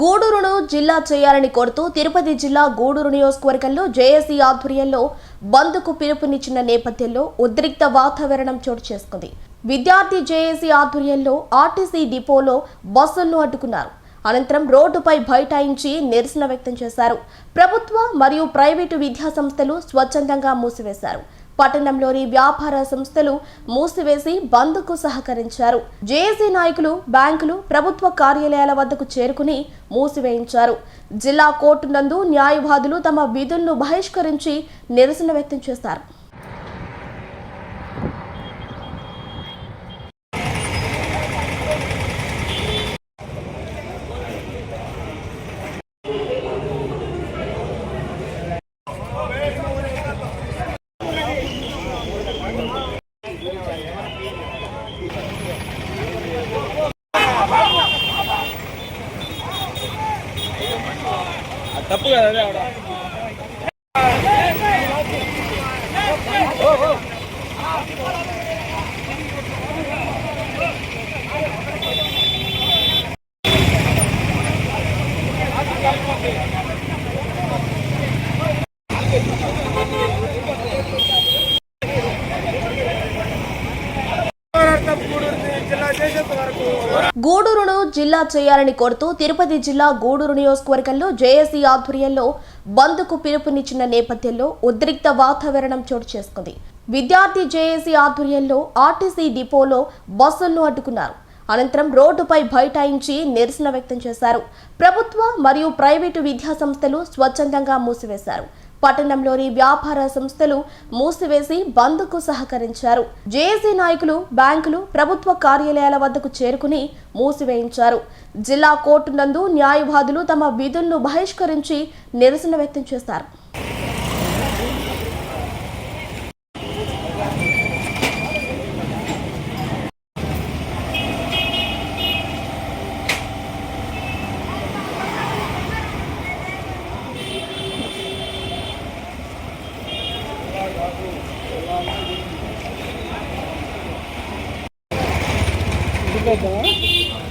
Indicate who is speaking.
Speaker 1: గూడూరును జిల్లా చేయాలని కోరుతూ తిరుపతి జిల్లా గూడూరు నియోజకవర్గంలో జేఏసీ ఆధ్వర్యంలో బంద్కు పిలుపునిచ్చిన నేపథ్యంలో ఉద్రిక్త వాతావరణం చోటు చేసుకుంది. విద్యార్థి జేఏసీ ఆధ్వర్యంలో ఆర్టీసీ డిపోలో బస్సులను అడ్డుకున్నారు. అనంతరం రోడ్డుపై బైఠాయించి నిరసన వ్యక్తం చేశారు. ప్రభుత్వ మరియు ప్రైవేటు విద్యా సంస్థలు స్వచ్ఛందంగా మూసివేశారు. పట్టణంలోని వ్యాపార సంస్థలు మూసివేసి బంద్కు సహకరించారు. జేఏసీ నాయకులు బ్యాంకులు ప్రభుత్వ కార్యాలయాల వద్దకు చేరుకుని మూసివేయించారు. జిల్లా కోర్టు నందు న్యాయవాదులు తమ విధులను బహిష్కరించి నిరసన వ్యక్తం చేశారు.
Speaker 2: తప్పు కదా అదే ఆవిడ జిల్లా చేసేంత వరకు
Speaker 1: గూడూరును జిల్లా చేయాలని కోరుతూ తిరుపతి జిల్లా గూడూరు నియోజకవర్గంలో జేఏసీ ఆధ్వర్యంలో బంద్కు పిలుపునిచ్చిన నేపథ్యంలో ఉద్రిక్త వాతావరణం చోటు చేసుకుంది. విద్యార్థి జేఏసీ ఆధ్వర్యంలో ఆర్టీసీ డిపోలో బస్సులను అడ్డుకున్నారు. అనంతరం రోడ్డుపై బైఠాయించి నిరసన వ్యక్తం చేశారు. ప్రభుత్వ మరియు ప్రైవేటు విద్యా సంస్థలు స్వచ్ఛందంగా మూసివేశారు. పట్టణంలోని వ్యాపార సంస్థలు మూసివేసి బంద్కు సహకరించారు. జేఏసీ నాయకులు బ్యాంకులు ప్రభుత్వ కార్యాలయాల వద్దకు చేరుకుని మూసివేయించారు. జిల్లా కోర్టు నందు న్యాయవాదులు తమ విధులను బహిష్కరించి నిరసన వ్యక్తం చేశారు.
Speaker 2: together